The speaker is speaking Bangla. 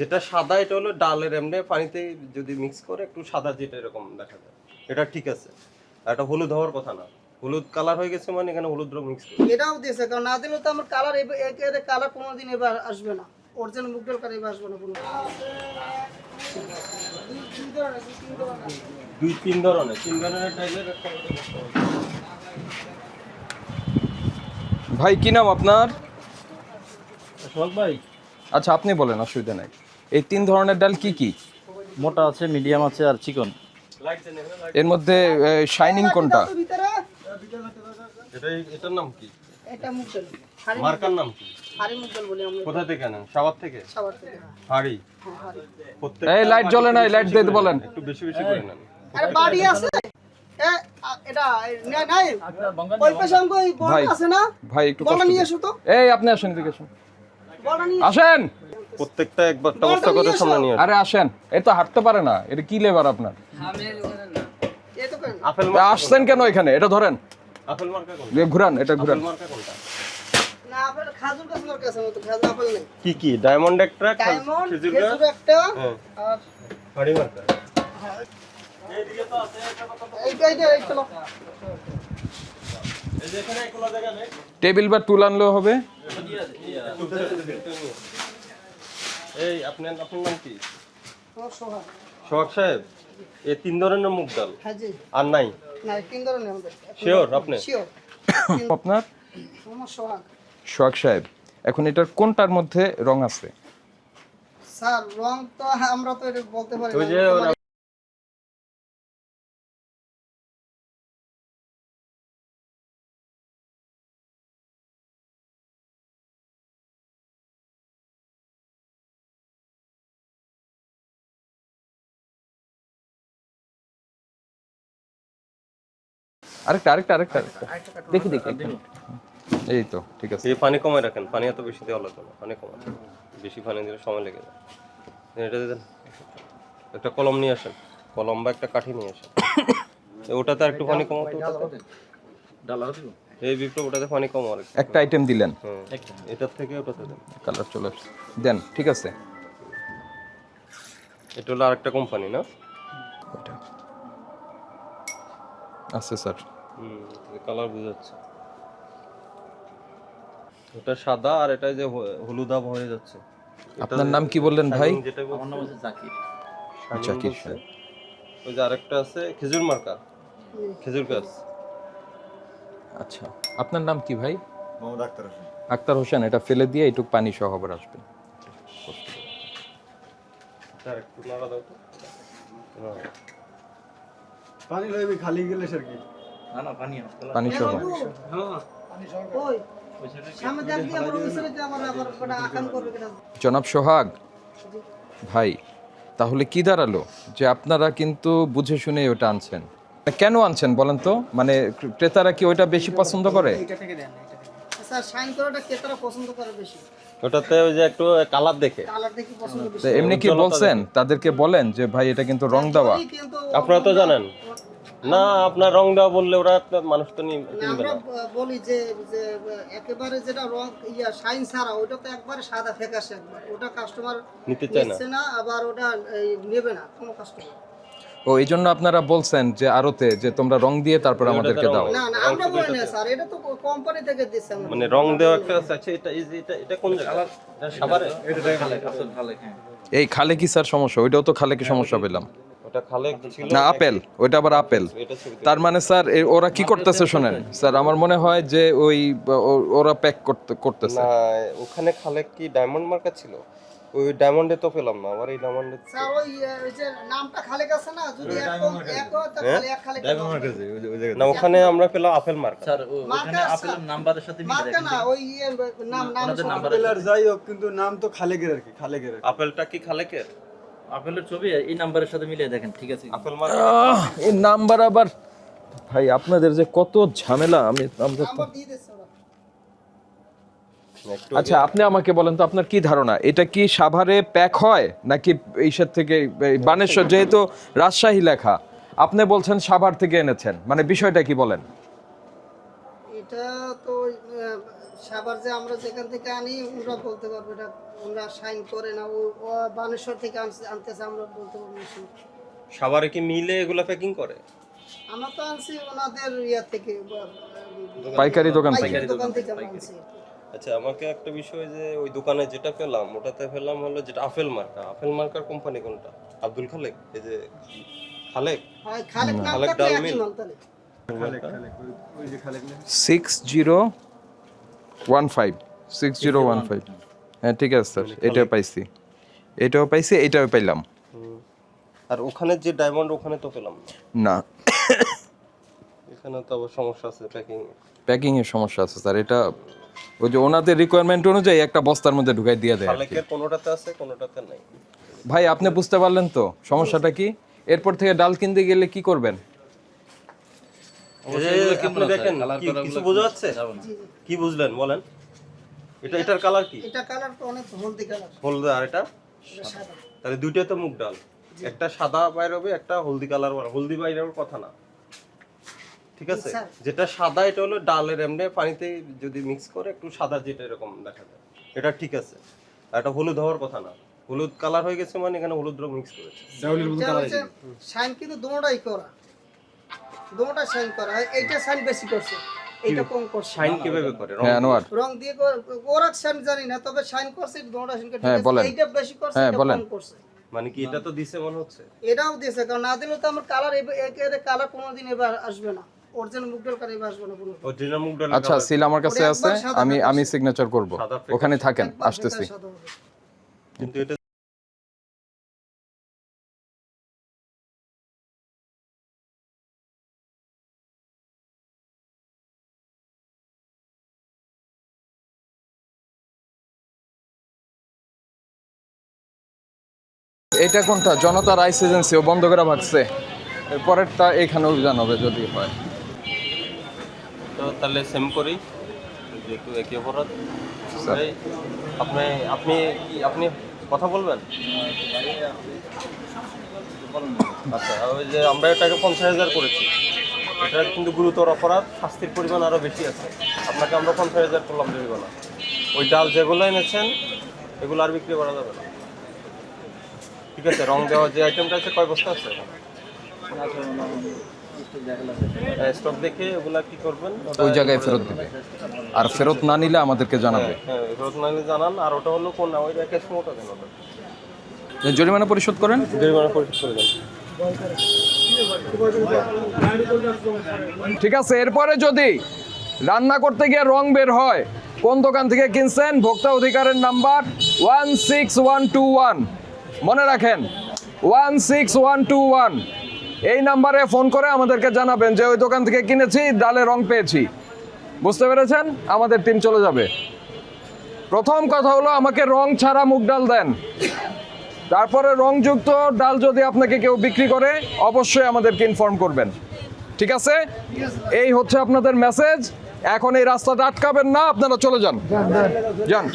যেটা সাদা এটা হলো ডালের এমনি পানিতে যদি মিক্স করে একটু সাদা যেটা এরকম দেখা যায়। এটা ঠিক আছে। আর এটা হলুদ হওয়ার কথা না। হলুদ কালার হয়ে গেছে মানে এখানে হলুদ রং মিক্স করে। এটাও দিয়েছে কারণ না দিলে তো আমার কালারের কালার কোনোদিন এবার আসবে না। অরিজিনাল মুগ ডাল কালার এবার আসবে না কোনো দুই তিন ধরনের। তিন ধরনের একটা ভাই কি নাম আপনার? সোহাগ ভাই। আচ্ছা আপনি বলেন অসুবিধা নাই। এই তিন ধরনের ডাল কি কি? মোটা আছে মিডিয়াম আছে আর চিকন। এর মধ্যে শাইনিং কোনটা? এটার নাম কি? এটা মুগ মার্কার নাম কি? হাড়ি মুগ বলি আমরা কোথা থেকে নেন সাবার থেকে? সবার থেকে। হ্যাঁ, হাড়ি। প্রত্যেক এই লাইট জ্বলে নাই লাইট দিতে বলেন। একটু বেশি বেশি করে নেন। আরে বাড়ি আছে। না- ভাই। আছে না? ভাই একটু নিয়ে দিন। তো। এই আপনি আসেন এদিকে আসেন। বড় নিয়ে আসেন। প্রত্যেকটা একবার ব্যবস্থা করে সামনে নিয়ে আরে আসেন এই তো হাঁটতে পারে না এটা কি লেবার আপনার? আসছেন কেন এখানে? এটা ধরেন। এ ঘুরান এটা ঘুরান। কি কি? ডায়মন্ড একটা ডায়মন্ড এইটা এইটা এই চলো। টেবিল বা টুল আনলেও হবে। এই আপনার আপনার নাম কি? সোহাগ। সাহেব এই তিন ধরনের মুগ ডাল। হ্যাঁ আর নাই? Sure, আপনি? আপনার? সোহাগ। সোহাগ সাহেব এখন এটার কোনটার মধ্যে রং আছে? স্যার রং তো আমরা তো এটা বলতে পারি আরেকটা আরেকটা আরেকটা দেখি দেখি এই তো ঠিক আছে। এই পানি কমায় রাখেন পানি এত বেশি দেওয়া লাগবে না পানি কমায়। বেশি পানি দিলে সময় লেগে যায়। এটা দেন। একটা কলম নিয়ে আসেন। কলম বা একটা কাঠি নিয়ে আসেন। ওটাতে একটু পানি কমাতে ওটাতে। এই বিপটা ওটাতে পানি কম আর একটা আইটেম দিলেন। এটার থেকে ওটাতে দেন। কালার চলে আসছে। দেন ঠিক আছে। এটা হলো আরেকটা কোম্পানি না? আছে স্যার। হুম কালার বোঝাচ্ছে। এটা সাদা আর এটা যে হ- হলুদাভ হয়ে যাচ্ছে। আপনার নাম কি বললেন ভাই? যেটা আমার নাম হচ্ছে জাকির। shining জাকির। ওই যে আরেকটা আছে খেজুর মার্কা। খেজুর গাছ। আচ্ছা আপনার নাম কি ভাই? মোহাম্মদ আক্তার হোসেন। আক্তার হোসেন এটা ফেলে দিয়ে এইটুক পানি সহ আবার হ্যাঁ। পানি লইবি খালি গেলে স্যার কি? পানি সহ। জনাব সোহাগ ভাই তাহলে কি দাঁড়াল? যে আপনারা কিন্তু বুঝে শুনে ওটা আনছেন। কেন আনছেন বলেন তো? মানে ক্রেতারা কি ওইটা বেশি পছন্দ করে? স্যার শাইন করাটা ক্রেতারা পছন্দ করে বেশি। ওটাতে ওই যে একটু কালার দেখে। কালার দেখি পছন্দ বেশি। তো এমনি কি বলছেন? তাদেরকে বলেন যে ভাই এটা কিন্তু রং দেওয়া। আপনারা তো জানেন। না আপনার রং দেওয়া বললে ওরা আপনার মানুষ তো নি- কিনবে আমরা না বলি যে যে একেবারে যেটা রং ইয়া শাইন ছাড়া ওটা তো একবারে সাদা একবার ওটা কাস্টমার নিতে চায় না না আবার ওটা নেবে না কোনো কাস্টমার ও এই জন্য আপনারা বলছেন যে আরতে যে তোমরা রং দিয়ে তারপর আমাদেরকে দাও না না আমরা বলি না স্যার এটা তো কোম্পানি থেকে দিচ্ছে মানে রং দেওয়া একটা আছে আচ্ছা এটা এই এটা এটা কোন জায়গা এটা সাভারে এই খালে কি স্যার সমস্যা ওইটাও তো খালে কি সমস্যা পেলাম ওটা খালে ছিল না আপেল ওইটা আবার আপেল তার মানে স্যার ওরা কি করতেছে শোনেন? স্যার আমার মনে হয় যে ওই ওরা প্যাক করতে করতেছে। না ওখানে খালে কি ডায়মন্ড মার্কা ছিল? ওই ডায়মন্ডে তো পেলাম না আবার এই ডায়মন্ডে স্যার ওই যে নামটা খালেক আছে না যদি এক হয় খালেক না ওখানে আমরা পেলাম আপেল মার্কা স্যার ওখানে আপেলের নাম্বারের সাথে মিলে মার্কা না ওই নাম নাম নাম্বার আর যাই হোক কিন্তু নাম তো খালেকের আর কি খালেকের আপেলটা কি খালেকের? আপেলের ছবি এই নাম্বারের সাথে মিলিয়ে দেখেন ঠিক আছে? আপেল এই নাম্বার আবার ভাই আপনাদের যে কত ঝামেলা আমি আচ্ছা আপনি আমাকে বলেন তো আপনার কি ধারণা? এটা কি সাভারে প্যাক হয় নাকি এইসব থেকে বানেশ্বর যেহেতু রাজশাহী লেখা আপনি বলছেন সাভার থেকে এনেছেন মানে বিষয়টা কি বলেন? এটা তো সাবার যে আমরা যেখান থেকে আনি ওরা বলতে পারবে এটা ওরা সাইন করে না। ও বানেশ্বর থেকে আনছে- আনতেছে আমরা বলতে পারব না শুধু। কি মিলে এগুলা প্যাকিং করে? আমরা তো আনছি ওনাদের ইয়া থেকে পাইকারি দোকান থেকে। দোকান থেকে আনছি। আচ্ছা আমাকে একটা বিষয় যে ওই দোকানে যেটা পেলাম ওটাতে পেলাম হলো যেটা আপেল মার্কা। আপেল মার্কার কোম্পানি কোনটা? আব্দুল খালেক? এই যে খালেক? খালেক নাম খালেক থাকলে ডাল একই মিল। নাম তাহলে। খালেক খালেক ওই- ওই যে খালেক লেখা। Six zero one five six zero one five হ্যাঁ ঠিক আছে স্যার এটাও পাইছি। এটাও পাইছি এটাও পাইলাম। আর ওখানে যে ডায়মন্ড ওখানে তো পেলাম না। এখানে তো আবার সমস্যা আছে প্যাকিং প্যাকিং এর সমস্যা আছে স্যার এটা ওই যে ওনাদের রিকোয়ারমেন্ট অনুযায়ী একটা বস্তার মধ্যে ঢুকাই দিয়ে দেয় কি। কোনোটাতে আছে কোনোটাতে নাই। ভাই আপনি বুঝতে পারলেন তো সমস্যাটা কি? এরপর থেকে ডাল কিনতে গেলে কি করবেন? দেখেন কি কিছু বোঝা যাচ্ছে? কি বুঝলেন বলেন। এটা এটার কালার কি? এটা কালার অনেক হলদি কালার হলদে আর এটা? তাহলে দুইটা তো মুগ ডাল। একটা সাদা বাইর হবে একটা হলদি কালার হলদি বাইর হওয়ার কথা না। ঠিক আছে? যেটা সাদা এটা হলো ডালের এমনি পানিতে যদি মিক্স করে একটু সাদা যেটা এরকম দেখা যায়। এটা ঠিক আছে। আর এটা হলুদ হওয়ার কথা না। হলুদ কালার হয়ে গেছে মানে এখানে হলুদ রং মিক্স করেছে। দেওয়ালির মতো কালার হচ্ছে সাইন কিন্তু দুটোটাই করা। দুটোটা সাইন করা হয়। এইটা সাইন বেশি করছে। এইটা কম করছে। শাইন কীভাবে করে? রং হ্যাঁ আনোয়ার রং দিয়ে ওরা সাইন জানি না তবে সাইন করছে দুটোটা সাইন করছে। হ্যাঁ, এইটা বেশি করছে হ্যাঁ, এটা বলেন। কম করছে। মানে কি এটা তো দিছে মনে হচ্ছে? এটাও দিয়েছে কারণ না দিলে তো আমার কালার একে কালার কোনোদিন এবার আসবে না। অরিজিনাল মুগডাল কালার এবার আসবে না কোনো অরিজিনাল মুগ আচ্ছা সিল আমার কাছে আছে। আমি আমি সিগনেচার করব। ওখানে থাকেন আসতেছি। কিন্তু এটা এটা কোনটা? জনতা রাইস এজেন্সি ও বন্ধ করে ভাগছে এর পরেরটা এখানেও জানাবে যদি হয়। তো তাহলে সেম করি যেহেতু একই অপরাধ। আপনি আপনি কি আপনি কথা বলবেন? আচ্ছা ওই যে আমরা এটাকে পঞ্চাশ হাজার করেছি। এটা কিন্তু গুরুতর অপরাধ শাস্তির পরিমাণ আরও বেশি আছে। আপনাকে আমরা পঞ্চাশ হাজার করলাম জরিমানা। ওই ডাল যেগুলো এনেছেন এগুলো আর বিক্রি করা যাবে না। ঠিক আছে রং দেওয়া যে আইটেমটা আছে কয় বস্তা আছে? স্টক দেখে ওগুলা কি করবেন? ওই জায়গায় ফেরত দিবে। আর ফেরত না নিলে আমাদেরকে জানাবে। হ্যাঁ ফেরত না নিলে জানান। আর ওটা হলো কোন? ওই ক্যাশ মোটা দেন ওটা। জরিমানা পরিশোধ করেন? জরিমানা পরিশোধ করে দেন। ঠিক আছে এরপরে যদি রান্না করতে গিয়ে রং বের হয় কোন দোকান থেকে কিনছেন? ভোক্তা অধিকারের number one six one two one. মনে রাখেন one six one two one এই নাম্বারে ফোন করে আমাদেরকে জানাবেন যে ওই দোকান থেকে কিনেছি, ডালে রং পেয়েছি। বুঝতে পেরেছেন? আমাদের টিম চলে যাবে। প্রথম কথা হলো, আমাকে রং ছাড়া মুগ ডাল দেন। তারপরে রংযুক্ত ডাল যদি আপনাকে কেউ বিক্রি করে, অবশ্যই আমাদেরকে ইনফর্ম করবেন। ঠিক আছে? এই হচ্ছে আপনাদের মেসেজ এখন এই রাস্তাটা আটকাবেন না, আপনারা চলে যান। যান।